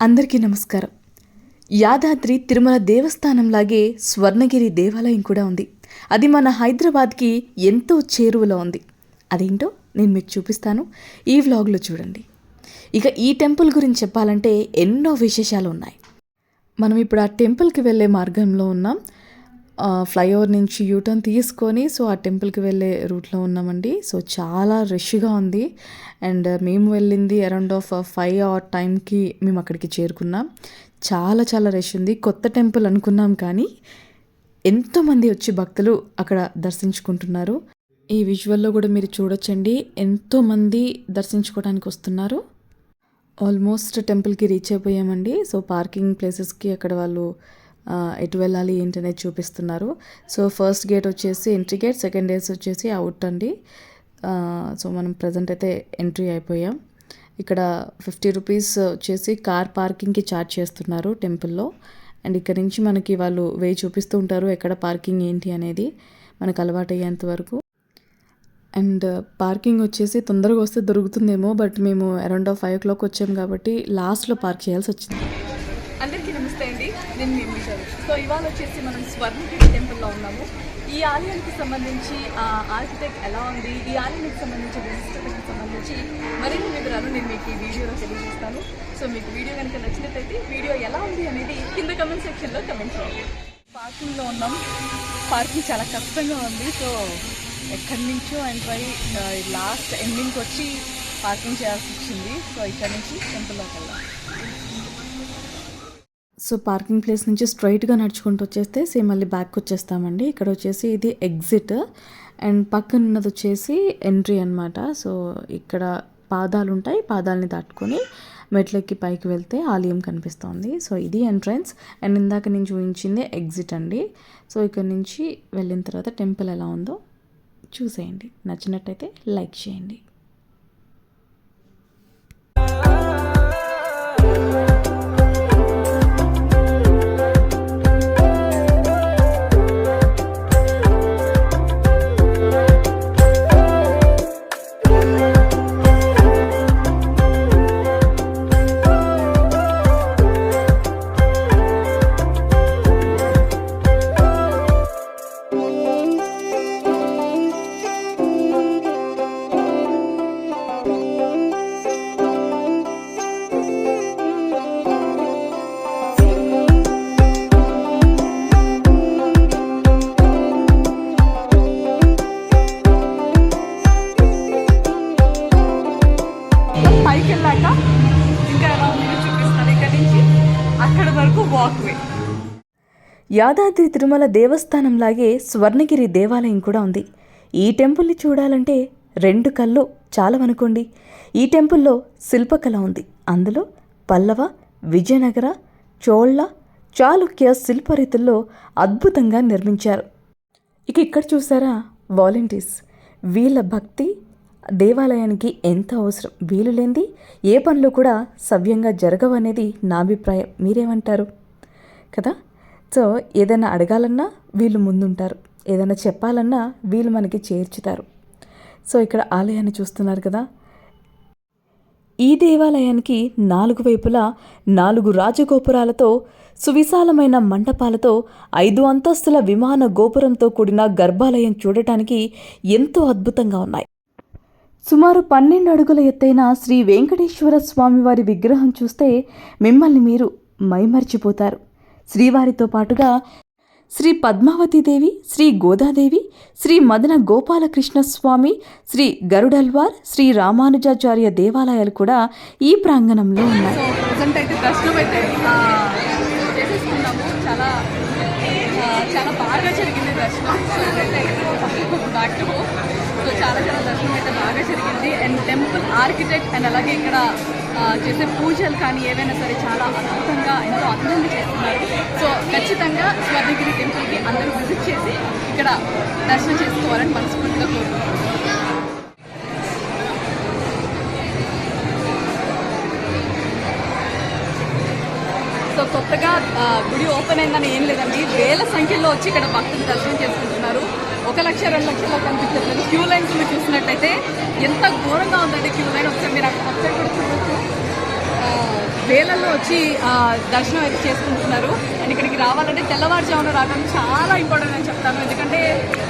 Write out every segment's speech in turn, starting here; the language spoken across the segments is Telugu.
అందరికీ నమస్కారం. యాదాద్రి తిరుమల దేవస్థానంలాగే స్వర్ణగిరి దేవాలయం కూడా ఉంది. అది మన హైదరాబాద్కి ఎంతో చేరువలో ఉంది. అదేంటో నేను మీకు చూపిస్తాను. ఈ వ్లాగ్లో చూడండి. ఇక ఈ టెంపుల్ గురించి చెప్పాలంటే ఎన్నో విశేషాలు ఉన్నాయి. మనం ఇప్పుడు ఆ టెంపుల్కి వెళ్ళే మార్గంలో ఉన్నాం. ఫ్లైఓవర్ నుంచి యూటర్న్ తీసుకొని సో ఆ టెంపుల్కి వెళ్ళే రూట్లో ఉన్నామండి. సో చాలా రష్గా ఉంది. అండ్ మేము వెళ్ళింది అరౌండ్ ఆఫ్ ఫైవ్ అవర్ టైంకి మేము అక్కడికి చేరుకున్నాం. చాలా చాలా రష్ ఉంది. కొత్త టెంపుల్ అనుకున్నాం కానీ ఎంతోమంది వచ్చి భక్తులు అక్కడ దర్శించుకుంటున్నారు. ఈ విజువల్లో కూడా మీరు చూడొచ్చండి. ఎంతోమంది దర్శించుకోవడానికి వస్తున్నారు. ఆల్మోస్ట్ టెంపుల్కి రీచ్ అయిపోయామండి. సో పార్కింగ్ ప్లేసెస్కి అక్కడ వాళ్ళు ఎటు వెళ్ళాలి ఏంటి అనేది చూపిస్తున్నారు. సో ఫస్ట్ గేట్ వచ్చేసి ఎంట్రీ గేట్ సెకండ్ డేస్ వచ్చేసి అవుట్ అండి. సో మనం ప్రజెంట్ అయితే ఎంట్రీ అయిపోయాం. ఇక్కడ ఫిఫ్టీ రూపీస్ వచ్చేసి కార్ పార్కింగ్కి ఛార్జ్ చేస్తున్నారు టెంపుల్లో. అండ్ ఇక్కడ నుంచి మనకి వాళ్ళు వే చూపిస్తూ ఉంటారు ఎక్కడ పార్కింగ్ ఏంటి అనేది మనకు అలవాటు అయ్యేంత వరకు. అండ్ పార్కింగ్ వచ్చేసి తొందరగా వస్తే దొరుకుతుందేమో బట్ మేము అరౌండ్ ఫైవ్ ఓ క్లాక్ వచ్చాము కాబట్టి లాస్ట్లో పార్క్ చేయాల్సి వచ్చింది. అందరికీ నమస్తే అండి. నేను మేము సో ఇవాళ వచ్చేసి మనం స్వర్ణగిరి టెంపుల్లో ఉన్నాము. ఈ ఆలయానికి సంబంధించి ఆర్కిటెక్ట్ ఎలా ఉంది? ఈ ఆలయానికి సంబంధించి విశిష్టతకి సంబంధించి మరిన్ని వివరాలు నేను మీకు ఈ వీడియోలో తెలియజేస్తాను. సో మీకు వీడియో కనుక నచ్చినట్లయితే వీడియో ఎలా ఉంది అనేది కింద కమెంట్ సెక్షన్లో కమెంట్ చేయండి. పార్కింగ్లో ఉన్నాం. పార్కింగ్ చాలా కష్టంగా ఉంది. సో ఎక్కడి నుంచో అండ్ ట్రై లాస్ట్ ఎండింగ్కి వచ్చి పార్కింగ్ చేయాల్సి వచ్చింది. సో ఇక్కడ నుంచి టెంపుల్లోకి వెళ్ళాం సో పార్కింగ్ ప్లేస్ నుంచి స్ట్రైట్గా నడుచుకుంటూ వచ్చేస్తే సేమ్ మళ్ళీ బ్యాక్ వచ్చేస్తామండి. ఇక్కడ వచ్చేసి ఇది ఎగ్జిట్ అండ్ పక్కన ఉన్నది వచ్చేసి ఎంట్రీ అన్నమాట. సో ఇక్కడ పాదాలు ఉంటాయి పాదాలని దాటుకొని మెట్లెక్కి పైకి వెళ్తే ఆలయం కనిపిస్తోంది. సో ఇది ఎంట్రన్స్ అండ్ ఇందాక నేను చూపించింది ఎగ్జిట్ అండి. సో ఇక్కడ నుంచి వెళ్ళిన తర్వాత టెంపుల్ ఎలా ఉందో చూసేయండి. నచ్చినట్టయితే లైక్ చేయండి. పైకి వెళ్ళాక ఇంకా ఎలా ఉందో చూపిస్తాను ఇక్కడ నుంచి. అక్కడ వరకు వాక్వే యాదాద్రి తిరుమల దేవస్థానంలాగే స్వర్ణగిరి దేవాలయం కూడా ఉంది. ఈ టెంపుల్ని చూడాలంటే రెండు కళ్ళు చాలవనుకోండి. ఈ టెంపుల్లో శిల్పకళ ఉంది. అందులో పల్లవ విజయనగర చోళ చాళుక్య శిల్పరీతుల్లో అద్భుతంగా నిర్మించారు. ఇక ఇక్కడ చూసారా వాలంటీర్స్. వీళ్ళ భక్తి దేవాలయానికి ఎంత అవసరం? వీలు లేనిది ఏ పనులు కూడా సవ్యంగా జరగవనేది నా అభిప్రాయం. మీరేమంటారు? కదా? సో ఏదైనా అడగాలన్నా వీళ్ళు ముందుంటారు. ఏదైనా చెప్పాలన్నా వీళ్ళు మనకి చేర్చుతారు. సో ఇక్కడ ఆలయాన్ని చూస్తున్నారు కదా? ఈ దేవాలయానికి నాలుగు వైపులా నాలుగు రాజగోపురాలతో సువిశాలమైన మంటపాలతో ఐదు అంతస్తుల విమాన గోపురంతో కూడిన గర్భాలయం చూడటానికి ఎంతో అద్భుతంగా ఉన్నాయి. సుమారు పన్నెండు అడుగుల ఎత్తైన శ్రీ వెంకటేశ్వర స్వామివారి విగ్రహం చూస్తే మిమ్మల్ని మీరు మైమర్చిపోతారు. శ్రీవారితో పాటుగా శ్రీ పద్మావతీదేవి శ్రీ గోదాదేవి శ్రీ మదన గోపాలకృష్ణ స్వామి శ్రీ గరుడల్వార్ శ్రీ రామానుజాచార్య దేవాలయాలు కూడా ఈ ప్రాంగణంలో ఉన్నాయి. చాలా బాగా జరిగింది దర్శనం సో ఇదైతే బ్యాక్ టు హోమ్ సో చాలా చాలా దర్శనం అయితే బాగా జరిగింది. అండ్ టెంపుల్ ఆర్కిటెక్ట్ అండ్ అలాగే ఇక్కడ చేసే పూజలు కానీ ఏవైనా సరే చాలా అద్భుతంగా ఎంతో అందంగా చేస్తున్నారు. సో ఖచ్చితంగా స్వర్ణగిరి టెంపుల్కి అందరూ విజిట్ చేసి ఇక్కడ దర్శనం చేసుకోవాలని మనస్ఫూర్తిగా కోరుకుంటున్నాను. సో కొత్తగా గుడి ఓపెన్ అయిందని ఏం లేదండి. వేల సంఖ్యలో వచ్చి ఇక్కడ భక్తులు దర్శనం చేసుకుంటున్నారు. ఒక లక్ష రెండు లక్షల్లో కనిపించట్లేదు. క్యూ లైన్స్ మీరు చూసినట్టయితే ఎంత ఘోరంగా ఉందండి క్యూ లైన్ ఒకసారి మీరు అక్కడ ఒకసారి కూడా చూడవచ్చు ఆ, వేలల్లో వచ్చి ఆ, దర్శనం అయితే చేసుకుంటున్నారు. అండ్ ఇక్కడికి రావాలంటే తెల్లవారుజామున రావడం చాలా ఇంపార్టెంట్ అని చెప్తాను. ఎందుకంటే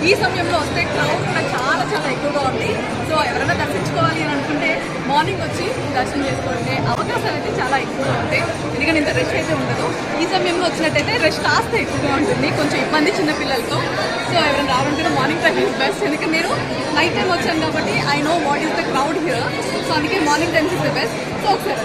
ఈ సమయంలో వస్తే క్రౌడ్ కూడా చాలా చాలా ఎక్కువగా ఉంది. సో ఎవరైనా దర్శించుకోవాలి అని అనుకుంటే మార్నింగ్ వచ్చి దర్శనం చేసుకోవాలంటే అవకాశాలు అయితే చాలా ఎక్కువగా ఉంటాయి. ఎందుకంటే ఇంత రష్ అయితే ఉండదు. ఈ సమయంలో వచ్చినట్టయితే రష్ కాస్త ఎక్కువగా ఉంటుంది. కొంచెం ఇబ్బంది చిన్న పిల్లలతో. సో ఎవరైనా రావాలంటే మార్నింగ్ టైం ఈజ్ బెస్ట్ ఎందుకంటే నేను నైట్ టైం వచ్చాను కాబట్టి I know what is the crowd here so అందుకే morning times is the best so ఒకసారి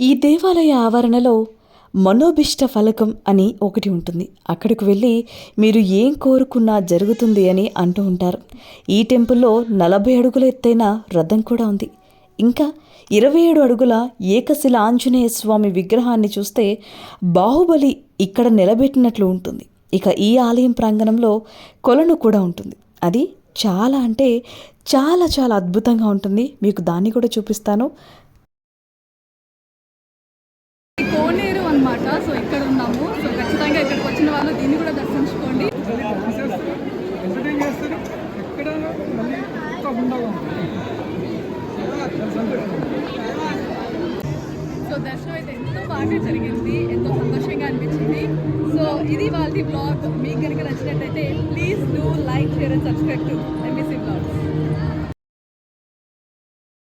ఈ దేవాలయ ఆవరణలో మనోభిష్ట ఫలకం అని ఒకటి ఉంటుంది. అక్కడికి వెళ్ళి మీరు ఏం కోరుకున్నా జరుగుతుంది అని అంటూ ఉంటారు. ఈ టెంపుల్లో నలభై అడుగుల ఎత్తైన రథం కూడా ఉంది. ఇంకా ఇరవై ఏడు అడుగుల ఏకశిల ఆంజనేయ స్వామి విగ్రహాన్ని చూస్తే బాహుబలి ఇక్కడ నిలబెట్టినట్లు ఉంటుంది. ఇక ఈ ఆలయం ప్రాంగణంలో కొలను కూడా ఉంటుంది. అది చాలా అంటే చాలా చాలా అద్భుతంగా ఉంటుంది. మీకు దాన్ని కూడా చూపిస్తాను. అనమాట సో ఇక్కడ ఉన్నాము. సో ఖచ్చితంగా ఇక్కడికి వచ్చిన వాళ్ళు దీన్ని కూడా దర్శించుకోండి. సో దర్శనం అయితే ఎంతో బాగా జరిగింది. ఎంతో సంతోషంగా అనిపించింది. సో ఇది వాళ్ళది బ్లాగ్ మీకు కనుక నచ్చినట్టయితే please do like share and subscribe to